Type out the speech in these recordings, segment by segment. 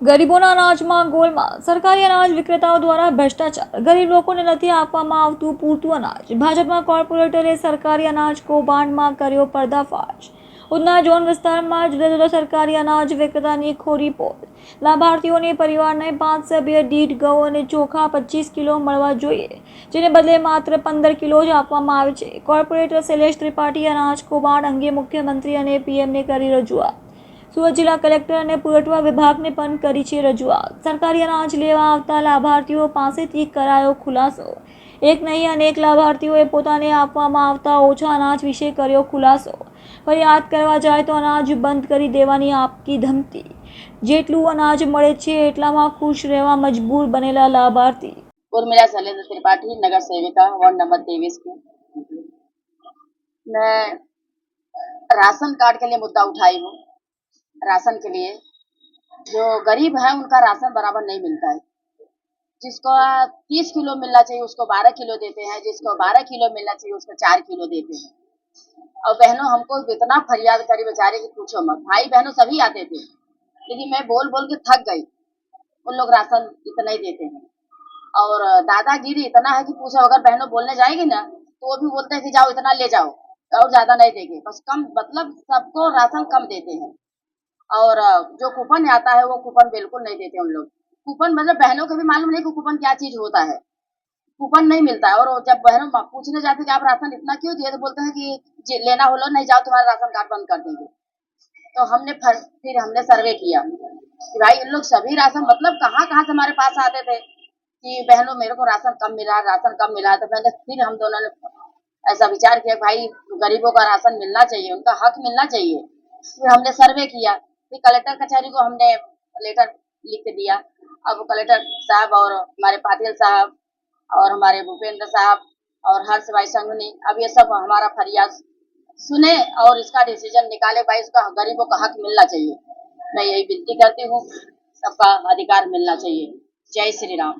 ગરીબોના અનાજમાં ગોલમાં સરકારી અનાજ વિક્રેતાઓ દ્વારા ભ્રષ્ટાચાર. ગરીબ લોકોને નથી આપવામાં આવતું પૂરતું અનાજ. ભાજપના કોર્પોરેટરે સરકારી અનાજ કૌભાંડમાં કર્યો પર્દાફાશ. ઉના ઝોન વિસ્તારમાં જુદા જુદા સરકારી અનાજ વિક્રેતાની ખોરી પોલ લાભાર્થીઓને પરિવારને પાંચ સભ્ય દીઠ ઘઉં અને ચોખા પચીસ કિલો મળવા જોઈએ, જેને બદલે માત્ર પંદર કિલો જ આપવામાં આવે છે. કોર્પોરેટર શૈલેષ ત્રિપાઠી અનાજ કૌભાંડ અંગે મુખ્યમંત્રી અને પીએમને કરી રજૂઆત. સુરત જિલ્લા કલેક્ટર અને પુરવઠા વિભાગને પણ કરી છે રજૂઆત સરકારી અનાજ લેવા આવતા લાભાર્થીઓ પાસેથી કરાયો ખુલાસો એક નહીં અનેક લાભાર્થીઓએ પોતાને આપવામાં આવતા ઓછા અનાજ વિશે કર્યો ખુલાસો ફરિયાદ કરવા જાય તો અનાજ બંધ કરી દેવાની આપકી ધમકી જેટલું અનાજ મળે છે એટલામાં ખુશ રહેવા મજબૂર બનેલા લાભાર્થી उर्मिला शैलेंद्र त्रिपाठी नगर सेविका वार्ड नंबर तेईस की मैं राशन कार्ड के लिए मुद्दा उठाई हूँ राशन के लिए। जो गरीब है, उनका राशन बराबर नहीं मिलता है। जिसको तीस किलो मिलना चाहिए, उसको बारह किलो देते हैं। जिसको बारह किलो मिलना चाहिए, उसको चार किलो देते हैं। और बहनों, हमको इतना फरियाद करी बेचारे की, पूछो मत। भाई बहनों, सभी आते थे। लेकिन मैं बोल बोल के थक गई। उन लोग राशन इतना ही देते हैं। और दादागिरी इतना है कि पूछो, अगर बहनों बोलने जाएगी ना तो वो भी बोलते हैं कि जाओ, इतना ले जाओ। और ज़्यादा नहीं देंगे। बस कम मतलब सबको राशन कम देते हैं। और जो कूपन आता है वो कूपन बिल्कुल नहीं देते उन लोग। कूपन मतलब बहनों को भी मालूम नहीं कि कूपन क्या चीज़ होता है। कूपन नहीं मिलता है। और जब बहनों पूछने जाते कि आप राशन इतना क्यों दिए तो बोलते हैं कि लेना हो लो, नहीं जाओ तुम्हारा राशन कार्ड बंद कर देंगे। तो हमने फर- हमने सर्वे किया कि भाई इन लोग सभी राशन मतलब कहाँ कहाँ से हमारे पास आते थे कि बहनों, मेरे को राशन कम मिला, राशन कम मिला। तो मैंने फिर हम दोनों ने ऐसा विचार किया भाई गरीबों का राशन मिलना चाहिए, उनका हक मिलना चाहिए। फिर हमने सर्वे किया। फिर कलेक्टर कचहरी को हमने लेटर लिख के दिया अब कलेक्टर साहब और हमारे पाटिल साहब और हमारे भूपेंद्र साहब और हर्ष भाई संघनी अब ये सब हमारा फरियाद सुने और इसका डिसीजन निकाले भाई उसका गरीबों का हक मिलना चाहिए मैं यही विनती करती हूँ सबका अधिकार मिलना चाहिए जय श्री राम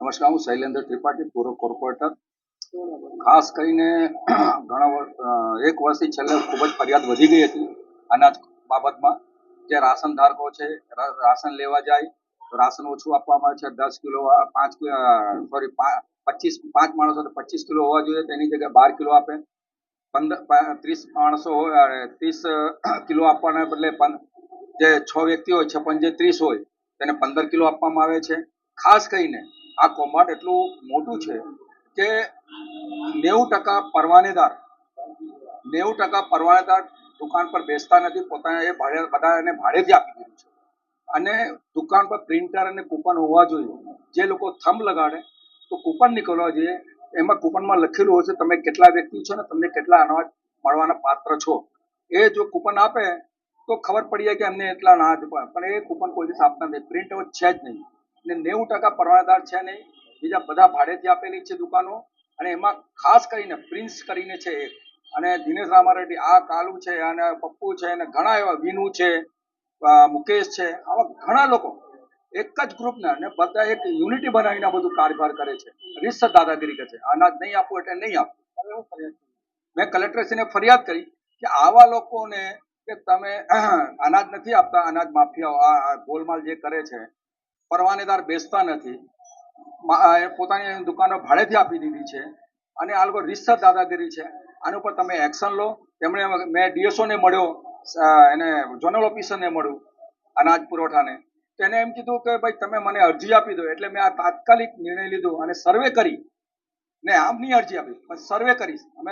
નમસ્કાર હું શૈલેન્દ્ર ત્રિપાઠી પૂર્વ કોર્પોરેટર ખાસ કરીને ઘણા વર્ષ અ, એક વર્ષથી છેલ્લે ખૂબ જ ફરિયાદ વધી ગઈ હતી અનાજ બાબતમાં જે રાશન ધારકો છે રાશન લેવા જાય, તો રાશન ઓછું આપવામાં આવે છે. દસ કિલો પાંચ સોરી પચીસ, પાંચ માણસો તો પચીસ કિલો હોવા જોઈએ, તેની જગ્યાએ બાર કિલો આપે. પંદર ત્રીસ માણસો હોય ત્રીસ કિલો આપવાના બદલે જે છ વ્યક્તિ હોય છે પણ જે ત્રીસ હોય, તેને પંદર કિલો આપવામાં આવે છે. ખાસ કરીને આ કૌભાંડ એટલું મોટું છે કે નેવું ટકા પરવાનેદાર, નેવું ટકા પરવાનેદાર દુકાન પર બેસતા નથી પોતાને એ ભાડે બધા એને ભાડેથી આપી દીધું છે. અને દુકાન પર પ્રિન્ટર અને કૂપન હોવા જોઈએ. જે લોકો થંભ લગાડે, તો કૂપન નીકળવા જોઈએ. એમાં કૂપનમાં લખેલું હોય છે, તમે કેટલા વ્યક્તિ છો ને તમને કેટલા અનાજ મળવાના પાત્ર છો? એ જો કૂપન આપે, તો ખબર પડી જાય કે અમને એટલા અનાજ. પણ એ કૂપન કોઈ દિવસ આપતા નથી. પ્રિન્ટ છે જ નહીં. ને નેવું ટકા પરવાનેદાર છે નહીં. બીજા બધા ભાડેથી આપેલી છે દુકાનો. અને એમાં ખાસ કરીને પ્રિન્સ કરીને છે એક. અને દિનેશ રામારેડ્ડી આ કાલુ છે અને પપ્પુ છે અને ઘણા એવા વિનુ છે મુકેશ છે આવા ઘણા લોકો એક જ ગ્રુપના અને બધા એક યુનિટી બનાવીને આ બધું કારભાર કરે છે. રીત દાદાગીરી કરે છે. અનાજ નહીં આપવું એટલે નહીં આપવું મેં કલેક્ટરશ્રીને ફરિયાદ કરી કે આવા લોકોને કે તમે અનાજ નથી આપતા અનાજ માફિયાઓ આ ગોલમાલ જે કરે છે પરવાનેદાર બેસતા નથી પોતાની દુકાનો ભાડેથી આપી દીધી છે અને આ લોકો રીતસર દાદાગીરી છે. આની ઉપર તમે એક્શન લો. તેમણે મેં ડીએસઓને મળ્યો એને ઝોનલ ઓફિસરને મળ્યું, અનાજ પુરવઠાને. તો એને એમ કીધું કે, ભાઈ, તમે મને અરજી આપી દો. એટલે મેં આ તાત્કાલિક નિર્ણય લીધો અને સર્વે કરી. ને આમની અરજી આપી. પણ સર્વે કરીશ અમે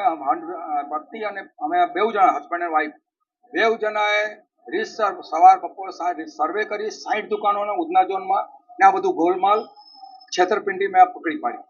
પતિ અને અમે બેઉ જણા હસબન્ડ એન્ડ વાઈફ બેઉ જણાએ રીતસર સવાર, બપોર, સાંજ સર્વે કરી. સાઠ દુકાનોના ઉધના ઝોનમાં ને આ બધું ગોલમાલ, છેતરપિંડી મેં પકડી પાડી.